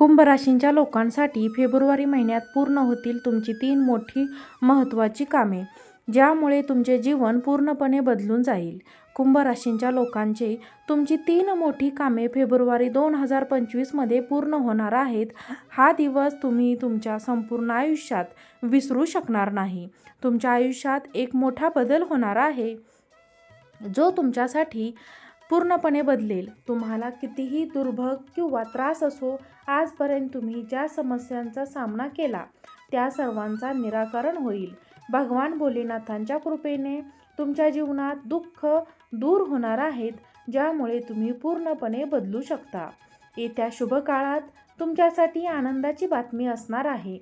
कुंभ राशींच्या लोकांसाठी फेब्रुवारी महिन्यात पूर्ण होतील तुमची तीन मोठी महत्त्वाची कामे ज्यामुळे तुमचे जीवन पूर्णपणे बदलून जाईल. कुंभ राशींच्या लोकांचे तुमची तीन मोठी कामे फेब्रुवारी दोन हजार पंचवीसमध्ये पूर्ण होणार आहेत. हा दिवस तुम्ही तुमच्या संपूर्ण आयुष्यात विसरू शकणार नाही. तुमच्या आयुष्यात एक मोठा बदल होणार आहे. जो तुमच्यासाठी पूर्णपणे बदलेल. तुम्हाला कितीही दुर्भग किंवा त्रास असो आजपर्यंत तुम्ही ज्या समस्यांचा सामना केला त्या सर्वांचा निराकरण होईल. भगवान भोलेनाथांच्या कृपेने तुमच्या जीवनात दुःख दूर होणार आहेत ज्यामुळे तुम्ही पूर्णपणे बदलू शकता. येत्या शुभ काळात तुमच्यासाठी आनंदाची बातमी असणार आहे.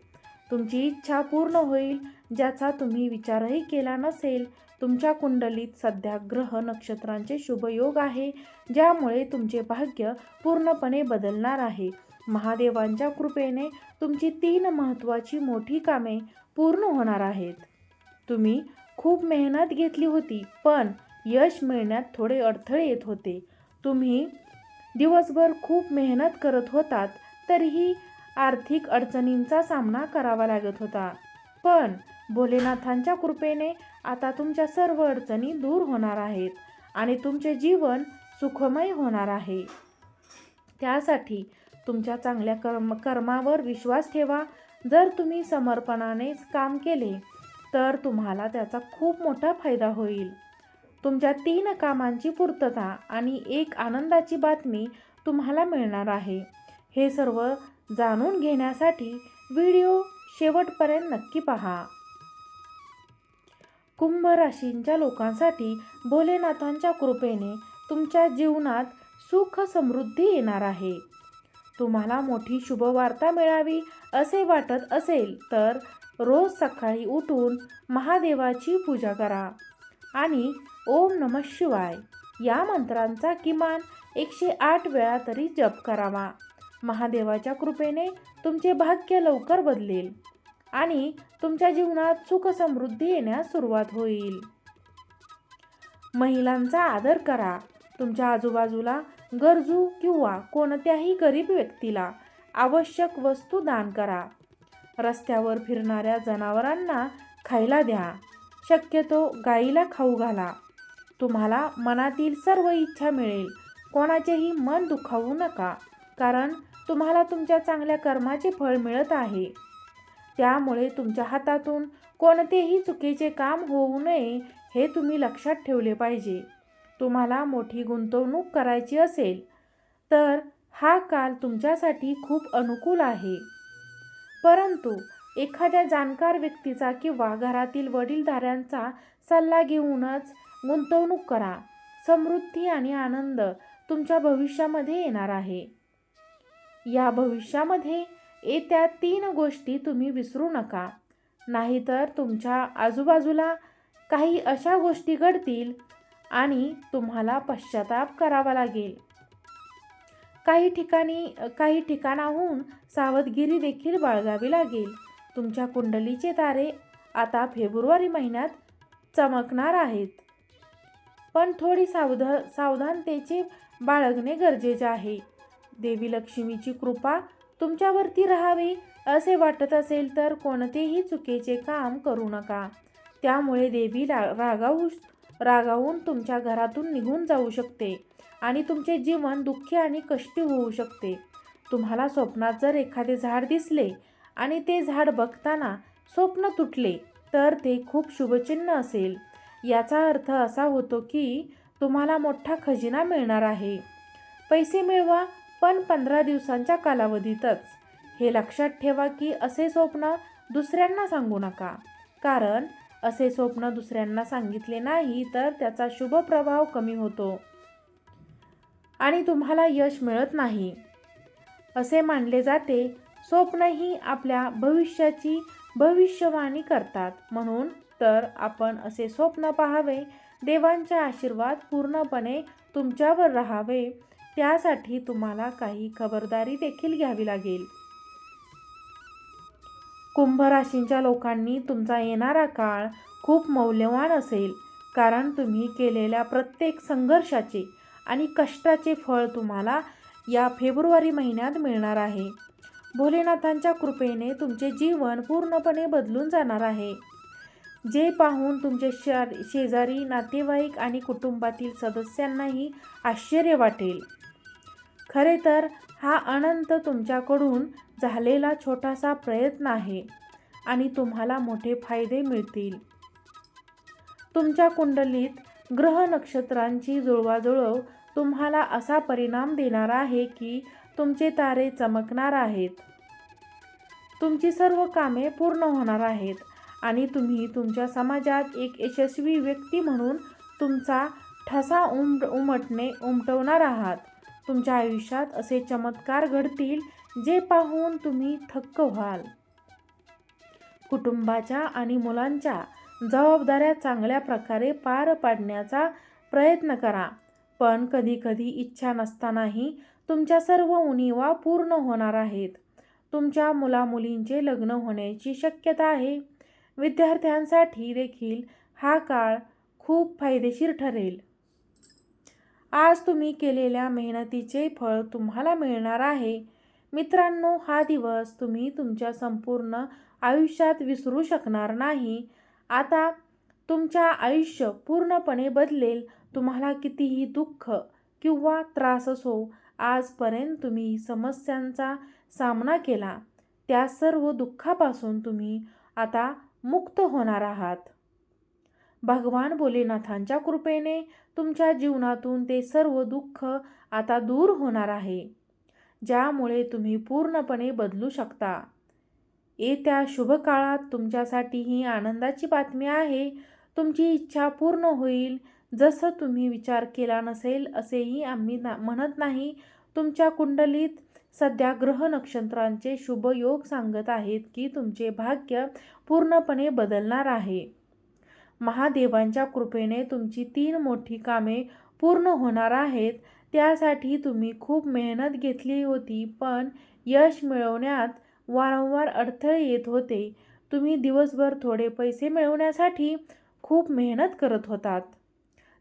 तुमची इच्छा पूर्ण होईल ज्याचा तुम्ही विचारही केला नसेल तुमच्या कुंडलीत सध्या ग्रह नक्षत्रांचे शुभयोग आहे ज्यामुळे तुमचे भाग्य पूर्णपणे बदलणार आहे. महादेवांच्या कृपेने तुमची तीन महत्त्वाची मोठी कामे पूर्ण होणार आहेत. तुम्ही खूप मेहनत घेतली होती पण यश मिळण्यात थोडे अडथळे येत होते. तुम्ही दिवसभर खूप मेहनत करत होतात तरीही आर्थिक अडचणींचा सामना करावा लागत होता. पण भोलेनाथांच्या कृपेने आता तुमच्या सर्व अडचणी दूर होणार आहेत आणि तुमचे जीवन सुखमय होणार आहे. त्यासाठी तुमच्या चांगल्या कर्म कर्मावर विश्वास ठेवा. जर तुम्ही समर्पणाने काम केले तर तुम्हाला त्याचा खूप मोठा फायदा होईल. तुमच्या तीन कामांची पूर्तता आणि एक आनंदाची बातमी तुम्हाला मिळणार आहे. हे सर्व जाणून घेण्यासाठी व्हिडिओ शेवटपर्यंत नक्की पहा. कुंभ राशींच्या लोकांसाठी भोलेनाथांच्या कृपेने तुमच्या जीवनात सुख समृद्धी येणार आहे. तुम्हाला मोठी शुभवार्ता मिळावी असे वाटत असेल तर रोज सकाळी उठून महादेवाची पूजा करा आणि ओम नम शिवाय या मंत्रांचा किमान एकशे आठ वेळा तरी जप करावा. महादेवाच्या कृपेने तुमचे भाग्य लवकर बदलेल आणि तुमच्या जीवनात सुख समृद्धी येण्यास सुरुवात होईल. महिलांचा आदर करा. तुमच्या आजूबाजूला गरजू किंवा कोणत्याही गरीब व्यक्तीला आवश्यक वस्तू दान करा. रस्त्यावर फिरणाऱ्या जनावरांना खायला द्या. शक्यतो गाईला खाऊ घाला. तुम्हाला मनातील सर्व इच्छा मिळेल. कोणाचेही मन दुखावू नका. कारण तुम्हाला तुमच्या चांगल्या कर्माचे फळ मिळत आहे. त्यामुळे तुमच्या हातातून कोणतेही चुकीचे काम होऊ नये हे तुम्ही लक्षात ठेवले पाहिजे. तुम्हाला मोठी गुंतवणूक करायची असेल तर हा काल तुमच्यासाठी खूप अनुकूल आहे. परंतु एखाद्या जाणकार व्यक्तीचा किंवा घरातील वडीलधाऱ्यांचा सल्ला घेऊनच गुंतवणूक करा. समृद्धी आणि आनंद तुमच्या भविष्यामध्ये येणार आहे. या भविष्यामध्ये येत्या तीन गोष्टी तुम्ही विसरू नका. नाहीतर तुमच्या आजूबाजूला काही अशा गोष्टी घडतील आणि तुम्हाला पश्चाताप करावा लागेल. काही ठिकाणी काही ठिकाणाहून सावधगिरी देखील बाळगावी लागेल. तुमच्या कुंडलीचे तारे आता फेब्रुवारी महिन्यात चमकणार आहेत. पण थोडी सावध सावधानतेचे बाळगणे गरजेचे आहे. देवी लक्ष्मीची कृपा तुमच्यावरती राहावी असे वाटत असेल तर कोणतेही चुकीचे काम करू नका. त्यामुळे देवी रा रागावू रागावून तुमच्या घरातून निघून जाऊ शकते आणि तुमचे जीवन दुःखी आणि कष्टी होऊ शकते. तुम्हाला स्वप्नात जर एखादे झाड दिसले आणि ते झाड बघताना स्वप्न तुटले तर ते खूप शुभचिन्ह असेल. याचा अर्थ असा होतो की तुम्हाला मोठा खजिना मिळणार आहे. पैसे मिळवा पण पंधरा दिवसांच्या कालावधीतच. हे लक्षात ठेवा की असे स्वप्न दुसऱ्यांना सांगू नका. कारण असे स्वप्न दुसऱ्यांना सांगितले नाही तर त्याचा शुभ प्रभाव कमी होतो. आणि तुम्हाला यश मिळत नाही. असे मानले जाते स्वप्नही आपल्या भविष्याची भविष्यवाणी करतात. म्हणून तर आपण असे स्वप्न पाहावे देवांचे आशीर्वाद पूर्णपणे तुमच्यावर राहावे. त्यासाठी तुम्हाला काही खबरदारी देखील घ्यावी लागेल. कुंभ राशींच्या लोकांनी तुमचा येणारा काळ खूप मौल्यवान असेल कारण तुम्ही केलेल्या प्रत्येक संघर्षाचे आणि कष्टाचे फळ तुम्हाला या फेब्रुवारी महिन्यात मिळणार आहे. भोलेनाथांच्या कृपेने तुमचे जीवन पूर्णपणे बदलून जाणार आहे. जे पाहून तुमचे शेजारी नातेवाईक आणि कुटुंबातील सदस्यांनाही आश्चर्य वाटेल. खरे तर हा अनंत तुमच्याकडून झालेला छोटासा प्रयत्न आहे आणि तुम्हाला मोठे फायदे मिळतील. तुमच्या कुंडलीत ग्रह नक्षत्रांची जुळवाजुळव तुम्हाला असा परिणाम देणार आहे की तुमचे तारे चमकणार आहेत. तुमची सर्व कामे पूर्ण होणार आहेत आणि तुम्ही तुमच्या समाजात एक यशस्वी व्यक्ती म्हणून तुमचा ठसा उम उमटणे उमटवणार आहात. तुमच्या आयुष्यात असे चमत्कार घडतील जे पाहून तुम्ही थक्क व्हाल. कुटुंबाच्या आणि मुलांच्या जबाबदाऱ्या चांगल्या प्रकारे पार पाडण्याचा प्रयत्न करा. पण कधीकधी इच्छा नसतानाही तुमच्या सर्व उणीवा पूर्ण होणार आहेत. तुमच्या मुलामुलींचे लग्न होण्याची शक्यता आहे. विद्यार्थ्यांसाठी देखील हा काळ खूप फायदेशीर ठरेल. आज तुम्ही केलेल्या मेहनतीचे फळ तुम्हाला मिळणार आहे. मित्रांनो हा दिवस तुम्ही तुमच्या संपूर्ण आयुष्यात विसरू शकणार नाही. आता तुमच्या आयुष्य पूर्णपणे बदलेल. तुम्हाला कितीही दुःख किंवा त्रास असो आजपर्यंत तुम्ही समस्यांचा सामना केला. त्या सर्व दुःखापासून तुम्ही आता मुक्त होणार आहात. भगवान भोलेनाथांच्या कृपेने तुमच्या जीवनातून ते सर्व दुःख आता दूर होणार आहे ज्यामुळे तुम्ही पूर्णपणे बदलू शकता. येत्या शुभ काळात तुमच्यासाठी ही आनंदाची बातमी आहे. तुमची इच्छा पूर्ण होईल. जसं तुम्ही विचार केला नसेल असेही आम्ही ना म्हणत नाही. तुमच्या कुंडलीत सध्या ग्रह नक्षत्रांचे शुभ योग सांगत आहेत की तुमचे भाग्य पूर्णपणे बदलणार आहे. महादेवांच्या कृपेने तुमची तीन मोठी कामे पूर्ण होणार आहेत. त्यासाठी तुम्ही खूप मेहनत घेतली होती पण यश मिळवण्यात वारंवार अडथळे येत होते. तुम्ही दिवसभर थोडे पैसे मिळवण्यासाठी खूप मेहनत करत होतात.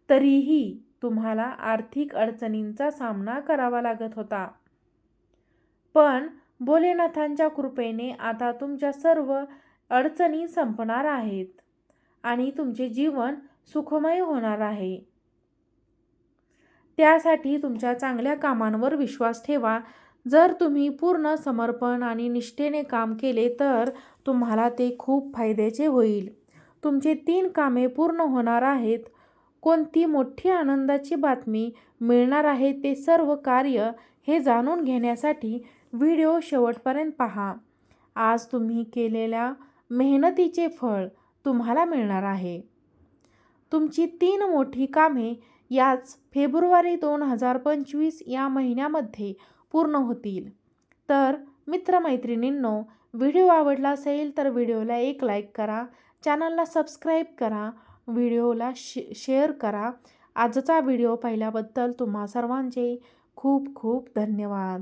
तरीही तुम्हाला आर्थिक अडचणींचा सामना करावा लागत होता. पण भोलेनाथांच्या कृपेने आता तुमच्या सर्व अडचणी संपणार आहेत. आणि तुमचे जीवन सुखमय होणार आहे. त्यासाठी तुमच्या चांगल्या कामांवर विश्वास ठेवा. जर तुम्ही पूर्ण समर्पण आणि निष्ठेने काम केले तर तुम्हाला ते खूप फायद्याचे होईल. तुमचे तीन कामे पूर्ण होणार आहेत. कोणती मोठी आनंदाची बातमी मिळणार आहे ते सर्व कार्य हे जाणून घेण्यासाठी व्हिडिओ शेवटपर्यंत पहा. आज तुम्ही केलेल्या मेहनतीचे फळ तुम्हाला मिळणार आहे. तुमची तीन मोठी कामे याच फेब्रुवारी दोन हजार पंचवीस या महिन्यामध्ये पूर्ण होतील. तर मित्रमैत्रिणींनो व्हिडिओ आवडला असेल तर व्हिडिओला एक लाईक करा चॅनलला सबस्क्राईब करा व्हिडिओला शे शेअर करा. आजचा व्हिडिओ पाहिल्याबद्दल तुम्हा सर्वांचे खूप खूप धन्यवाद.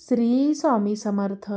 श्री स्वामी समर्थ.